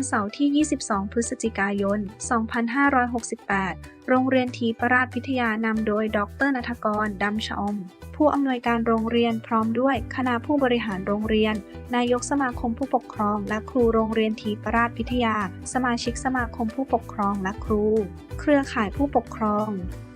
วันเสาร์ที่ 22 พฤศจิกายน 2568 โรงเรียนทีปราชพิทยานำโดย ดรนัทกร ดำชอม ผู้อำนวยการโรงเรียนพร้อมด้วยคณะผู้บริหารโรงเรียน นายกสมาคมผู้ปกครอง และครูโรงเรียนทีปราชพิทยา สมาชิกสมาคมผู้ปกครองและครู เครือข่ายผู้ปกครอง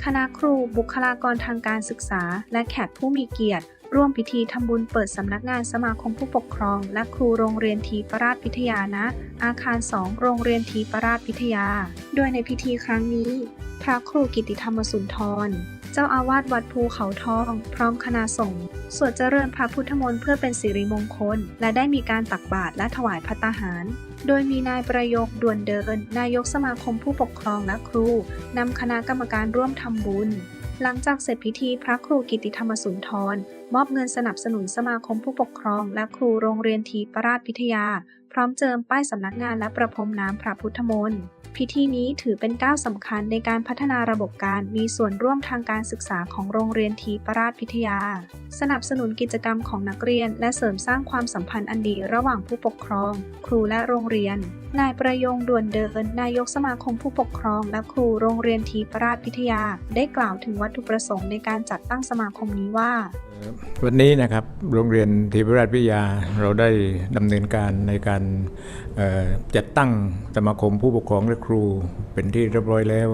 คณะครูบุคลากรทางการศึกษา และแขกผู้มีเกียรติ ร่วมพิธีทำบุญเปิดสำนักงานสมาคมผู้ปกครอง และครูโรงเรียนทีปราชพิทยาณอาคาร 2 โรงเรียนทีปราชพิทยา โดยในพิธีครั้งนี้ พระครูกิติธรรมสุนทร เจ้าอาวาสวัดภูเขาทอง พร้อมคณะสงฆ์สวดเจริญพระพุทธมนต์เพื่อเป็นสิริมงคล และได้มีการตักบาตรและถวายพัตตาหาร โดยมีนายประโยคด่วนเดิน นายกสมาคมผู้ปกครองและครูนำคณะกรรมการร่วมทำบุญ หลังจากเสร็จพิธีพระครูกิติธรรมสุนทร มอบเงินสนับสนุนสมาคมผู้ปกครอง และครูโรงเรียนทีปราชพิทยา พร้อมเจิมป้ายสำนักงานและประพรมน้ำพระพุทธมนต์ พิธีนี้ถือเป็นก้าวสำคัญในการพัฒนาระบบการมีส่วนร่วมทางการศึกษาของโรงเรียนทีปราชพิทยา สนับสนุนกิจกรรมของนักเรียน และเสริมสร้างความสัมพันธ์อันดีระหว่างผู้ปกครอง ครูและโรงเรียน นายประยงด่วนเดิน นายกสมาคมผู้ปกครองและครูโรงเรียนทีปราชพิทยา ได้กล่าวถึงวัตถุประสงค์ในการจัดตั้งสมาคมนี้ว่าวันนี้นะครับโรงเรียนทีพราชวิทยาเราได้ดำเนินการในการเอ่อจัดตั้งสมาคมผู้ปกครองและครูเป็นที่เรียบร้อยแล้ว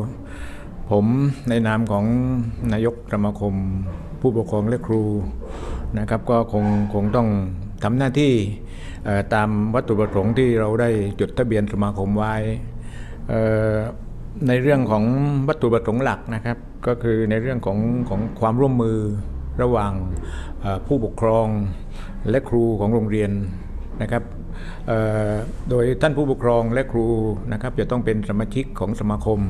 ผมในนามของนายกสมาคมผู้ปกครองและครูนะครับก็คงคงต้องทำหน้าที่ตามวัตถุประสงค์ที่เราได้จดทะเบียนสมาคมไว้ในเรื่องของวัตถุประสงค์หลักนะครับ ก็คือในเรื่องของของความร่วมมือระหว่างผู้ปกครองและครูของโรงเรียนนะครับ โดยท่านผู้ปกครองและครูนะครับจะต้องเป็นสมาชิกของสมาคม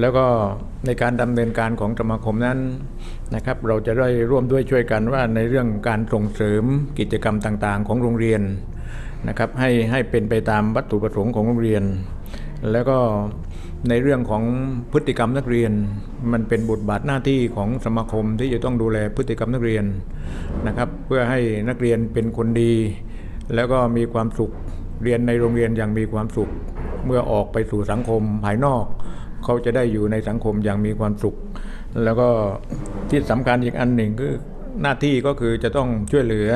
แล้วก็ในการดำเนินการของสมาคมนั้นนะครับเราจะได้ร่วมด้วยช่วยกันว่าในเรื่องการส่งเสริมกิจกรรมต่างๆ ของโรงเรียนนะครับให้ให้เป็นไปตามวัตถุประสงค์ของโรงเรียน แล้วก็ในเรื่องของพฤติกรรมนักเรียน มันเป็นบทบาทหน้าที่ของสมาคมที่จะต้องดูแลพฤติกรรมนักเรียนนะครับ เพื่อให้นักเรียนเป็นคนดี แล้วก็มีความสุขเรียนในโรงเรียนอย่างมีความสุข เมื่อออกไปสู่สังคมภายนอก เขาจะได้อยู่ในสังคมอย่างมีความสุข แล้วก็ที่สำคัญอีกอันหนึ่งคือหน้าที่ก็คือจะต้องช่วยเหลือ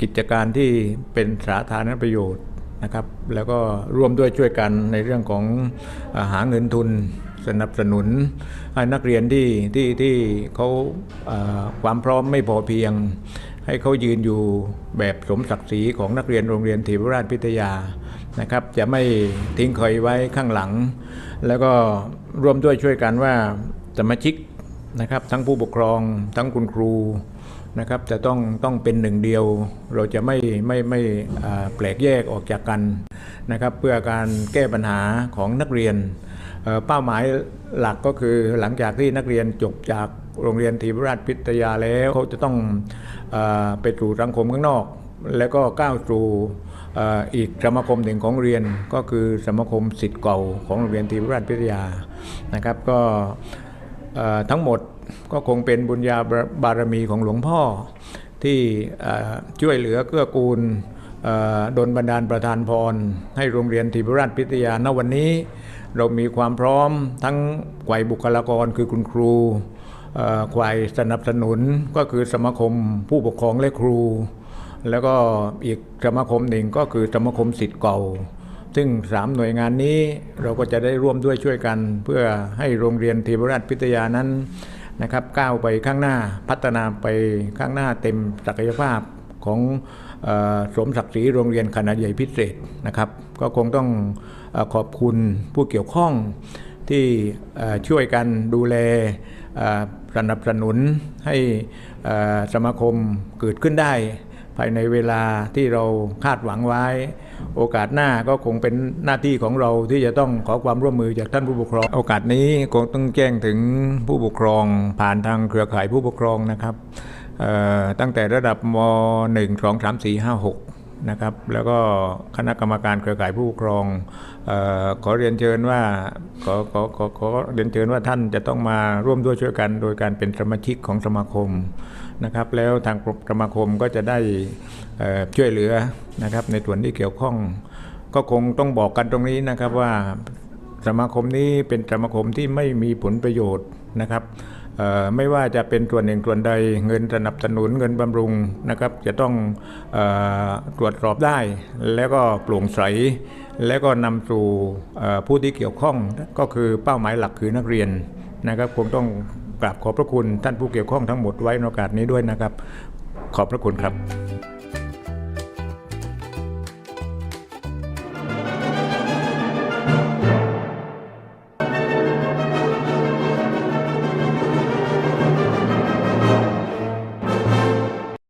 กิจการที่เป็นสาธารณประโยชน์นะครับ แล้วก็ร่วมด้วยช่วยกันในเรื่องของอาหาเงินทุนสนับสนุนให้นักเรียนที่ที่ที่เขาาความพร้อมไม่พอเพียง ให้เขายืนอยู่แบบสมศักดิ์ศรีของนักเรียนโรงเรียนธีรราชพิทยานะครับ จะไม่ทิ้งใครไว้ข้างหลัง แล้วก็ร่วมด้วยช่วยกันว่าสมาชิกนะครับทั้งผู้ปกครองทั้งคุณครูนะครับจะต้องต้องเป็นหนึ่งเดียว เราจะไม่ไม่ไม่อ่แปลกแยกออกจากกันนะครับ เพื่อการแก้ปัญหาของนักเรียน เป้าหมายหลักก็คือหลังจากที่นักเรียนจบจากโรงเรียนธีรราชพิทยาแล้วเขาจะต้องอไปสู่สังคมข้างนอก แล้วก็ก้าวสู่อีกสมาคมหนึ่งของเรียนก็คือสมาคมสิทธิ์เก่าของโรงเรียนธีรราชพิทยานะครับ ก็ทั้งหมดก็คงเป็นบุญญาบารมีของหลวงพ่อที่ช่วยเหลือเกื้อกูล ดลบันดาลประทานพร ให้โรงเรียนธีบราชพิทยาณวันนี้ เรามีความพร้อมทั้งฝ่ายบุคลากรคือคุณครูเอ่อฝ่ายสนับสนุนก็คือสมาคมผู้ปกครองและครู แล้วก็อีกสมาคมหนึ่งก็คือสมาคมสิทธิ์เก่า ซึ่งสามหน่วยงานนี้เราก็จะได้ร่วมด้วยช่วยกัน เพื่อให้โรงเรียนธีบราชพิทยานั้นนะครับก้าวไปข้างหน้าพัฒนาไปข้างหน้าเต็มศักยภาพ ของอสมศักดิ์ศรีโรงเรียนขนาดใหญ่พิเศษนะครับ ก็คงต้องอขอบคุณผู้เกี่ยวข้องที่ช่วยกันดูแลสนับสนุนให้สมาคมเกิดขึ้นได้ ภายในเวลาที่เราคาดหวังไว้ โอกาสหน้าก็คงเป็นหน้าที่ของเราที่จะต้องขอความร่วมมือจากท่านผู้ปกครอง โอกาสนี้คงต้องแจ้งถึงผู้ปกครองผ่านทางเครือข่ายผู้ปกครองนะครับ ตั้งแต่ระดับม .1 2 3 4 5 6 นะครับ แล้วก็คณะกรรมการเครือข่ายผู้ปกครองออขอเรียนเชิญว่าขอขอขอขอเรียนเชิญว่าท่านจะต้องมาร่วมด้วยช่วยกัน โดยการเป็นสมาชิกของสมาคมนะครับ แล้วทางสมาคมก็จะได้ช่วยเหลือนะครับในส่วนที่เกี่ยวข้อง ก็คงต้องบอกกันตรงนี้นะครับว่าสมาคมนี้เป็นสมาคมที่ไม่มีผลประโยชน์นะครับ ไม่ว่าจะเป็นส่วนหนึ่งส่วนใดเงินสนับสนุนเงินบำรุงนะครับจะต้องอตรวจสอบได้ แล้วก็โปร่งใส แล้วก็นำสู่ผู้ที่เกี่ยวข้องก็คือเป้าหมายหลักคือนักเรียนนะครับคงต้องกราบขอบพระคุณท่านผู้เกี่ยวข้องทั้งหมดไว้ในโอกาสนี้ด้วยนะครับ ขอบพระคุณครับ